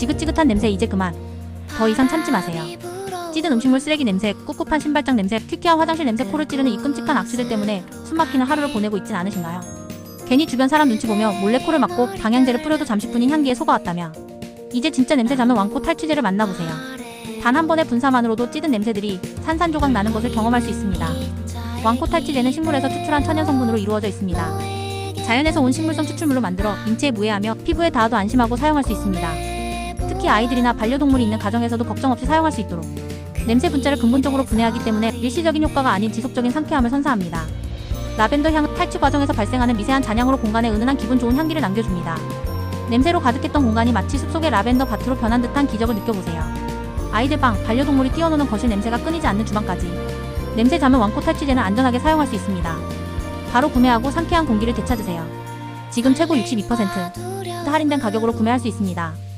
지긋지긋한 냄새 이제 그만. 더 이상 참지 마세요. 찌든 음식물 쓰레기 냄새, 꿉꿉한 신발장 냄새, 퀴퀴한 화장실 냄새 코를 찌르는 이 끔찍한 악취들 때문에 숨막히는 하루를 보내고 있진 않으신가요? 괜히 주변 사람 눈치 보며 몰래 코를 막고 방향제를 뿌려도 잠시뿐인 향기에 속아왔다며 이제 진짜 냄새 잡는 왕코 탈취제를 만나보세요. 단 한 번의 분사만으로도 찌든 냄새들이 산산조각 나는 것을 경험할 수 있습니다. 왕코 탈취제는 식물에서 추출한 천연 성분으로 이루어져 있습니다. 자연에서 온 식물성 추출물로 만들어 인체에 무해하며 피부에 닿아도 안심하고 사용할 수 있습니다. 특히 아이들이나 반려동물이 있는 가정에서도 걱정 없이 사용할 수 있도록 냄새 분자를 근본적으로 분해하기 때문에 일시적인 효과가 아닌 지속적인 상쾌함을 선사합니다. 라벤더 향은 탈취 과정에서 발생하는 미세한 잔향으로 공간에 은은한 기분 좋은 향기를 남겨줍니다. 냄새로 가득했던 공간이 마치 숲속의 라벤더 밭으로 변한 듯한 기적을 느껴보세요. 아이들 방, 반려동물이 뛰어노는 거실 냄새가 끊이지 않는 주방까지 냄새 잡은 왕코 탈취제는 안전하게 사용할 수 있습니다. 바로 구매하고 상쾌한 공기를 되찾으세요. 지금 최고 62% 할인된 가격으로 구매할 수 있습니다.